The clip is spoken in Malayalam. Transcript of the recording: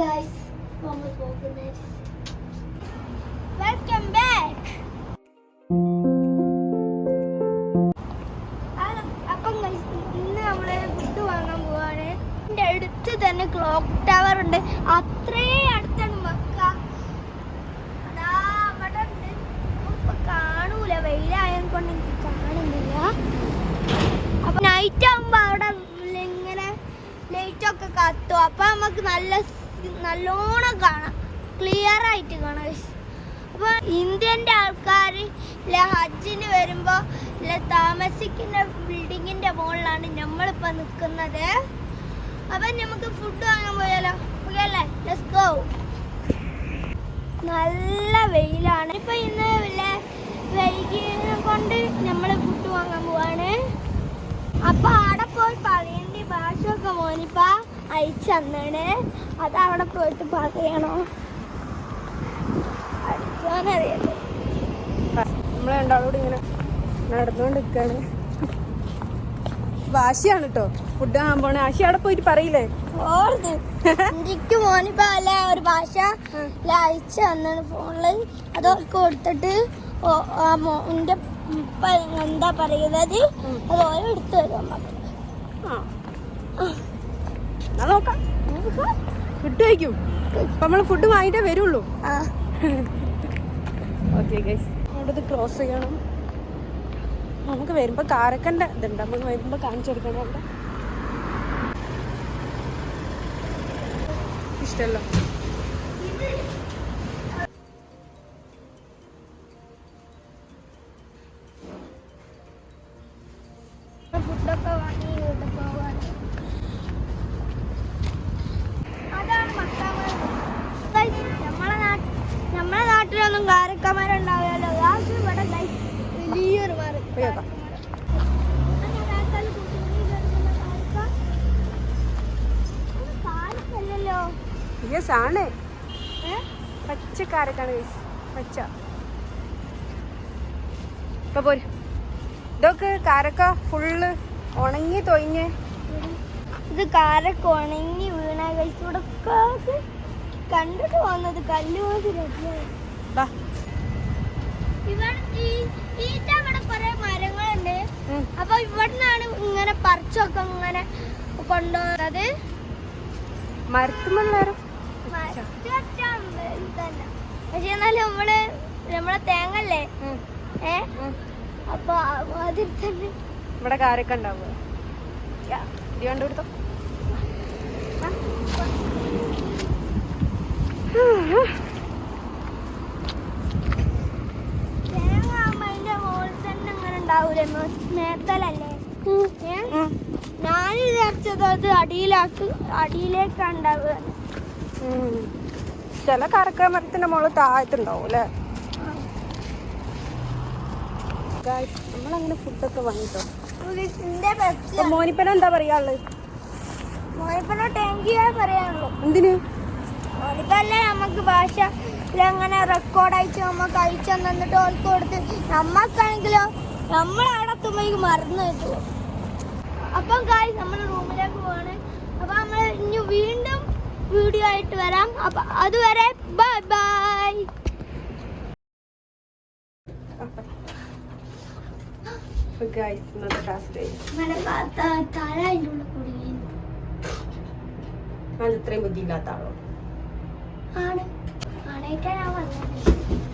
ഗൈസ് നമ്മൾ പോകുന്നത് വെൽക്കം ബാക്ക് അപ്പം guys, ഇന്ന് നമ്മൾ ഫുഡ് വാങ്ങാൻ പോവാണ്. അടുത്ത് തന്നെ ക്ലോക്ക് ടവർ ഉണ്ട്. അത്രേ അടുത്താണ് മക്ക. അതാ ഇപ്പൊ കാണൂല. കൊണ്ട് എനിക്ക് കാണുന്നില്ല. അപ്പൊ നൈറ്റ് ആകുമ്പോ അവിടെ ഇങ്ങനെ ലൈറ്റ് ഒക്കെ കത്തും. അപ്പൊ നമുക്ക് നല്ല നല്ലോണം കാണാം. ക്ലിയർ ആയിട്ട് കാണാം guys. അപ്പൊ ഇന്ത്യന്റെ ആൾക്കാർ ഹജ്ജിന് വരുമ്പോ ഇല്ല താമസിക്കുന്ന ബിൽഡിങ്ങിന്റെ മുകളിലാണ് നമ്മളിപ്പോ നിൽക്കുന്നത്. അപ്പൊ നമുക്ക് ഫുഡ് വാങ്ങാൻ പോയാലോ? ഓക്കെ അല്ലേ? ലെറ്റ്സ് ഗോ നല്ല വെയിലാണ്. ഇപ്പൊ ഇന്ന് വൈകിയെ കൊണ്ട് നമ്മൾ ഫുഡ് വാങ്ങാൻ പോവാണ്. അപ്പൊ അവിടെ പോയി പറയേണ്ട ഭാഷയൊക്കെ മോനിപ്പ. അയച്ചു തന്നാണ് അത് അവിടെ പോയിട്ട് പറയണോ? രണ്ടാളോട് ഇങ്ങനെ നടന്നുകൊണ്ടിരിക്കാണ്. വാശിയാണ് കേട്ടോ ഫുഡ് ആകാൻ പോണേ. ആശി അവിടെ പോയിട്ട് പറയില്ലേ? എനിക്ക് മോനിപ്പോ അല്ല ഒരു ഭാഷ? അയച്ചു തന്നാണ് ഫോണിൽ. അത് അവർക്ക് കൊടുത്തിട്ട് എന്താ പറയുന്നത്? അത് ഓരോ എടുത്തു തരും ആ. എന്നാ നോക്കാം. ഫുഡ് കഴിക്കും അപ്പൊ നമ്മൾ ഫുഡ് വാങ്ങിട്ടേ വരുള്ളൂ. ഓക്കെ ഗൈസ് അവിടെ ക്ലോസ് ചെയ്യണം. നമുക്ക് വരുമ്പോ കാരക്കന്റെ ഇതുണ്ട്. നമുക്ക് വരുമ്പോ കാണിച്ചു കൊടുക്കണം അവിടെ. ഇഷ്ടമല്ലോ ഫുഡൊക്കെ വാങ്ങി അത് കാരക്കല്ലല്ലോ യെസ് ആണ്. പച്ചക്കാരക്കാണ് പച്ച കാരക്കാണ് ഗൈസ് പച്ച. ഇപ്പൊ പോര്. ഇതൊക്കെ കാരക്ക ഫുള്ള് ഉണങ്ങി തൊയിഞ്ഞ്. ഇത് കാരക്ക ഉണങ്ങി വീണ കഴിച്ച് ഇവിടെ കണ്ടിട്ട് വന്നത് കല്ല് മാതിരി ദാ, ഇവിടെ ഈ ഉം. അപ്പൊ ഇവിടുന്നാണ് ഇങ്ങനെ പറിച്ചൊക്കെ ഇങ്ങനെ കൊണ്ടുപോകുന്നത്. പക്ഷെ എന്നാലും നമ്മൾ നമ്മളെ തേങ്ങല്ലേ? ഏ? അപ്പൊ അതിൽ തന്നെ ഇവിടെ കാരൊക്കെ ഉണ്ടാവുക ഇത് കണ്ടുപിടുത്തോ തേങ്ങ ആകുമ്പോ അതിന്റെ മുകളിൽ തന്നെ ഇങ്ങനെ ഉണ്ടാവൂലേ ഞാൻ വിചാരിച്ചത് അത് അടിയിലാക്ക് അടിയിലേക്ക് ഉണ്ടാവുക. ചില കറക്ക മരത്തിന്റെ മുകളിൽ താഴത്തുണ്ടാവും അല്ലേ നമ്മളങ്ങനെ ഫുഡൊക്കെ വാങ്ങിട്ടോ. മോനിപ്പന എന്താ പറയാനുള്ളത് മോനിപ്പനോ ടാങ്കിയാ പറയാനുള്ളൂ. എന്തിന്? മോനിപ്പല്ലേ നമുക്ക് ഭാഷ അങ്ങനെ റെക്കോർഡ് അയച്ച് നമുക്ക് അയച്ചു തന്നിട്ട് ഓർക്ക് കൊടുത്ത് നമ്മക്കാണെങ്കിലോ നമ്മളവിടെ എത്തുമ്പോഴേക്ക് മറന്നു വെച്ചു. അപ്പം കായ് നമ്മൾ റൂമിലേക്ക് പോവാണ്. അപ്പൊ നമ്മൾ ഇനി വീണ്ടും വീഡിയോ ആയിട്ട് വരാം. അപ്പൊ അതുവരെ ബൈ ബൈ ഇത്രയും ബുദ്ധിയില്ലാത്ത ആളോ? ആണ്. ആണേക്കാൻ ഞാൻ വന്നത്?